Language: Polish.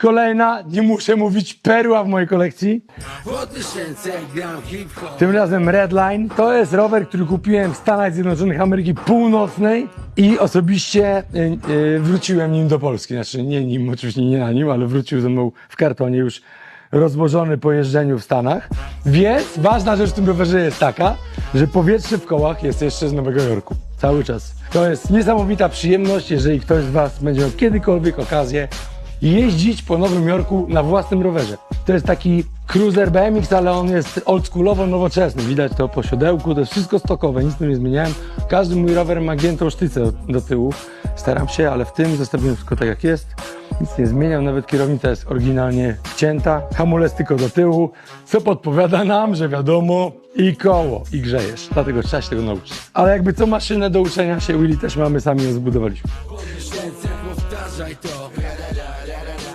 Kolejna, nie muszę mówić, perła w mojej kolekcji. Tym razem Redline. To jest rower, który kupiłem w Stanach Zjednoczonych Ameryki Północnej i osobiście y, y, wróciłem nim do Polski. Znaczy nie nim, oczywiście nie na nim, ale wrócił ze mną w kartonie już rozłożony po jeżdżeniu w Stanach. Więc ważna rzecz w tym rowerze jest taka, że powietrze w kołach jest jeszcze z Nowego Jorku. Cały czas. To jest niesamowita przyjemność, jeżeli ktoś z Was będzie miał kiedykolwiek okazję jeździć po Nowym Jorku na własnym rowerze. To jest taki cruiser BMX, ale on jest oldschoolowo nowoczesny. Widać to po siodełku, to jest wszystko stokowe, nic nie zmieniałem. Każdy mój rower ma giętą sztycę do tyłu. Staram się, ale w tym zostawiłem wszystko tak jak jest. Nic nie zmieniam, nawet kierownica jest oryginalnie wcięta. Hamulec tylko do tyłu, co podpowiada nam, że wiadomo i koło, i grzejesz. Dlatego trzeba się tego nauczyć. Ale jakby co maszynę do uczenia się Willy też mamy, sami ją zbudowaliśmy. mangia i